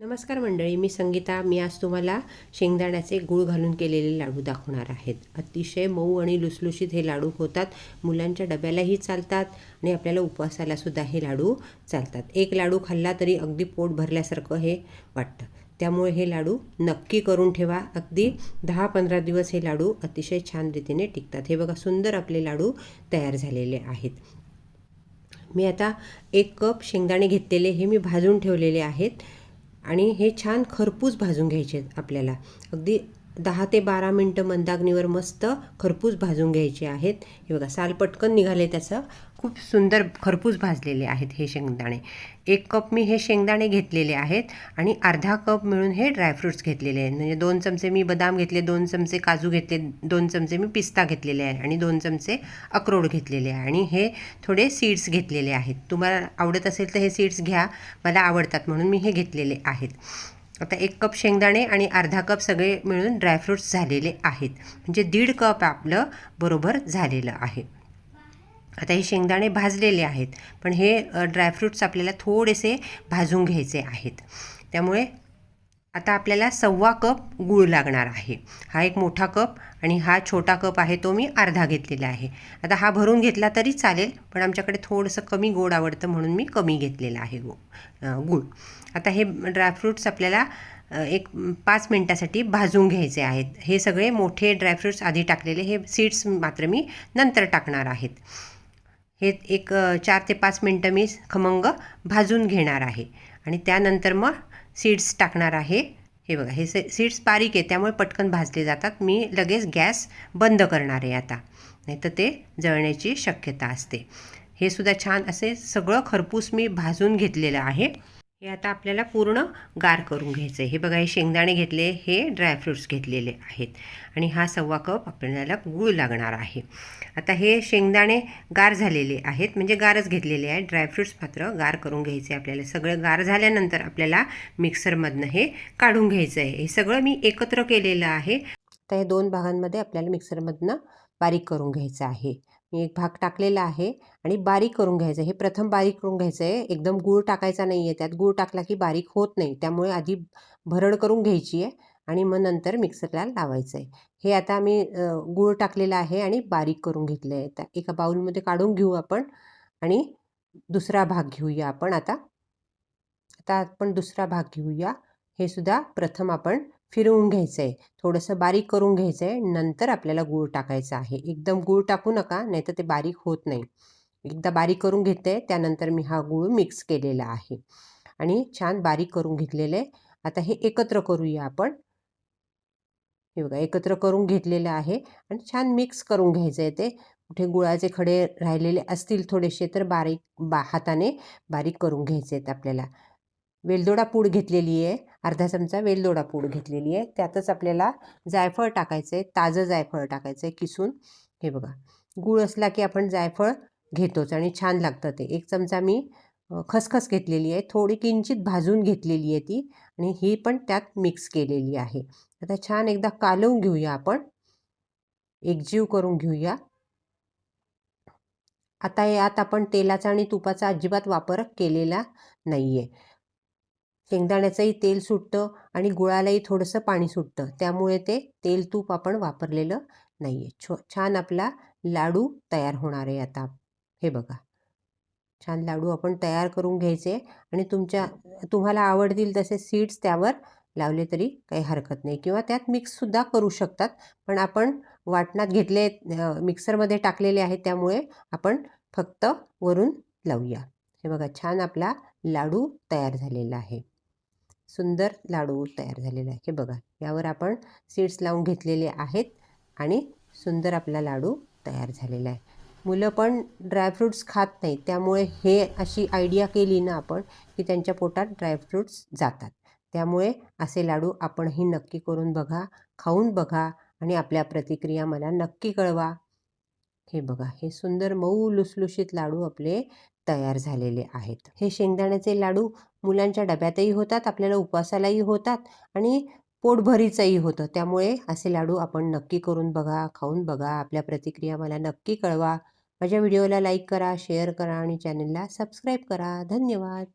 नमस्कार मंडळी मी संगीता. मी आज तुम्हाला शेंगदाण्याचे गूळ घालून केलेले लाडू दाखवणार आहेत. अतिशय मऊ आणि लुसलुशीत हे लाडू होतात. मुलांच्या डब्यालाही चालतात आणि आपल्याला उपवासालासुद्धा हे लाडू चालतात. एक लाडू खाल्ला तरी अगदी पोट भरल्यासारखं हे वाटतं. त्यामुळे हे लाडू नक्की करून ठेवा. अगदी दहा पंधरा दिवस हे लाडू अतिशय छान रीतीने टिकतात. हे बघा सुंदर आपले लाडू तयार झालेले आहेत. मी आता एक कप शेंगदाणे घेतलेले हे मी भाजून ठेवलेले आहेत. आणि हे छान खरपूस भाजून घ्यायचे आहेत आपल्याला. अगदी दहा ते बारा मिनटं मंदाग्नीवर मस्त खरपूस भाजून घ्यायचे आहेत. हे बघा साल पटकन निघाले त्याचं. खूप सुंदर खरपूस भाजलेले आहेत हे शेंगदाणे. एक कप मी हे शेंगदाणे घेतलेले आहेत आणि अर्धा कप मिळून हे ड्रायफ्रूट्स घेतलेले आहेत. म्हणजे दोन चमचे मी बदाम घेतले दोन चमचे काजू घेतले दोन चमचे मी पिस्ता घेतलेले आहे आणि दोन चमचे अक्रोड घेतलेले आहे. आणि हे थोडे सीड्स घेतलेले आहेत. तुम्हाला आवडत असेल तर हे सीड्स घ्या. मला आवडतात म्हणून मी हे घेतलेले आहेत. आता एक कप शेंगदाणे आणि अर्धा कप सगळे मिळून ड्रायफ्रूट्स झालेले आहेत. म्हणजे दीड कप आपलं बरोबर झालेलं आहे. आता हे शेंगदाणे भाजलेले आहेत. पण हे ड्रायफ्रूट्स आपल्याला थोडेसे भाजून घ्यायचे आहेत. त्यामुळे आता आपल्याला सव्वा कप गूळ लागणार आहे. हा एक मोठा कप आणि हा छोटा कप आहे तो मी अर्धा घेतलेला आहे. आता हा भरून घेतला तरी चालेल पण आमच्याकडे थोडंसं कमी गोड आवडतं म्हणून मी कमी घेतलेला आहे गो गूळ. आता हे ड्रायफ्रूट्स आपल्याला एक पाच मिनटासाठी भाजून घ्यायचे आहेत. हे सगळे मोठे ड्रायफ्रूट्स आधी टाकलेले हे सीड्स मात्र मी नंतर टाकणार आहेत. हे एक चार ते पाच मिनटं मी खमंग भाजून घेणार आहे. आणि त्यानंतर मग सीड्स टाकणार आहे. हे बघा हे सीड्स बारीक आहे त्यामुळे पटकन भाजले जातात. मी लगेच गॅस बंद करणार आहे आता. नाही तर ते जळण्याची शक्यता असते. हे सुद्धा छान असे सगळं खरपूस मी भाजून घेतलेलं आहे. हे आता आपल्याला पूर्ण गार करून घ्यायचं आहे. हे बघा हे शेंगदाणे घेतले हे ड्रायफ्रूट्स घेतलेले आहेत. आणि हा सव्वा कप आपल्याला गूळ लागणार आहे. आता हे शेंगदाणे गार झालेले आहेत म्हणजे गारच घेतलेले आहेत. ड्रायफ्रूट्स मात्र गार करून घ्यायचे आपल्याला. सगळं गार झाल्यानंतर आपल्याला मिक्सरमधनं हे काढून घ्यायचं आहे. हे सगळं मी एकत्र केलेलं आहे. तर हे दोन भागांमध्ये आपल्याला मिक्सरमधनं बारीक करून घ्यायचं आहे. मी एक भाग टाकलेला आहे आणि बारीक करून घ्यायचं हे प्रथम बारीक करून घ्यायचं आहे. एकदम गूळ टाकायचा नाही आहे त्यात गूळ टाकला की बारीक होत नाही. त्यामुळे आधी भरड करून घ्यायची आहे आणि मग नंतर मिक्सरला लावायचं आहे. हे आता मी गूळ टाकलेला आहे आणि बारीक करून घेतलं आहे त्या एका बाऊलमध्ये काढून घेऊ आपण आणि दुसरा भाग घेऊया आपण आता. आता आपण दुसरा भाग घेऊया. हे सुद्धा प्रथम आपण फिरवून घ्यायचं आहे थोडंसं बारीक करून घ्यायचं आहे नंतर आपल्याला गूळ टाकायचं आहे. एकदम गूळ टाकू नका नाही तर ते बारीक होत नाही. एकदा बारीक करून घेते त्यानंतर मी हा गूळ मिक्स केलेला आहे. आणि छान बारीक करून घेतलेलं आहे. आता हे एकत्र करूया आपण. हे बघा एकत्र करून घेतलेलं आहे आणि छान मिक्स करून घ्यायचं आहे ते. कुठे गुळाचे खडे राहिलेले असतील थोडेसे तर बारीक बा हाताने बारीक करून घ्यायचे आहेत आपल्याला. वेलदोडा पूड घेतलेली आहे. अर्धा चमचा वेलदोडा पूड घेतलेली आहे. त्यातच आपल्याला जायफळ टाकायचं आहे ताजं जायफळ टाकायचं आहे किसून. हे बघा. गूळ असला की आपण जायफळ घेतोच आणि छान लागतं ते. एक चमचा मी खसखस घेतलेली आहे. थोडी किंचित भाजून घेतलेली आहे ती आणि ही पण त्यात मिक्स केलेली आहे. आता छान एकदा कालवून घेऊया आपण. एकजीव करून घेऊया. आता यात आपण तेलाचा आणि तुपाचा अजिबात वापर केलेला नाही आहे शेंगदाण्याचंही तेल सुटतं आणि गुळालाही थोडंसं पाणी सुटतं. त्यामुळे ते तेल तूप आपण वापरलेलं नाही आहे छो छान आपला लाडू तयार होणार आहे आता. हे बघा. छान लाडू आपण तयार करून घ्यायचे आणि तुमच्या तुम्हाला आवडतील तसे सीड्स त्यावर लावले तरी काही हरकत नाही. किंवा त्यात मिक्ससुद्धा करू शकतात. पण आपण वाटणात घेतले मिक्सरमध्ये टाकलेले आहेत त्यामुळे आपण फक्त वरून लावूया. हे बघा छान आपला लाडू तयार झालेला आहे. सुंदर लाडू तयार झालेला आहे. हे बघा यावर आपण सीड्स लावून घेतलेले आहेत आणि सुंदर आपला लाडू तयार झालेला आहे. मुलं पण ड्रायफ्रूट्स खात नाहीत त्यामुळे हे अशी आयडिया केली ना आपण की त्यांच्या पोटात ड्रायफ्रूट्स जातात. त्यामुळे असे लाडू आपणही नक्की करून बघा खाऊन बघा आणि आपल्या प्रतिक्रिया मला नक्की कळवा. हे बघा हे सुंदर मऊ लुसलुशीत लाडू आपले तयार झालेले आहेत. हे शेंगदाण्याचे लाडू मुलांच्या डब्यातही होतात आपल्याला उपवासालाही होतात आणि पोटभरीचंही होतं. त्यामुळे असे लाडू आपण नक्की करून बघा खाऊन बघा. आपल्या प्रतिक्रिया मला नक्की कळवा. माझ्या व्हिडिओला लाईक करा शेअर करा आणि चॅनलला सबस्क्राईब करा. धन्यवाद.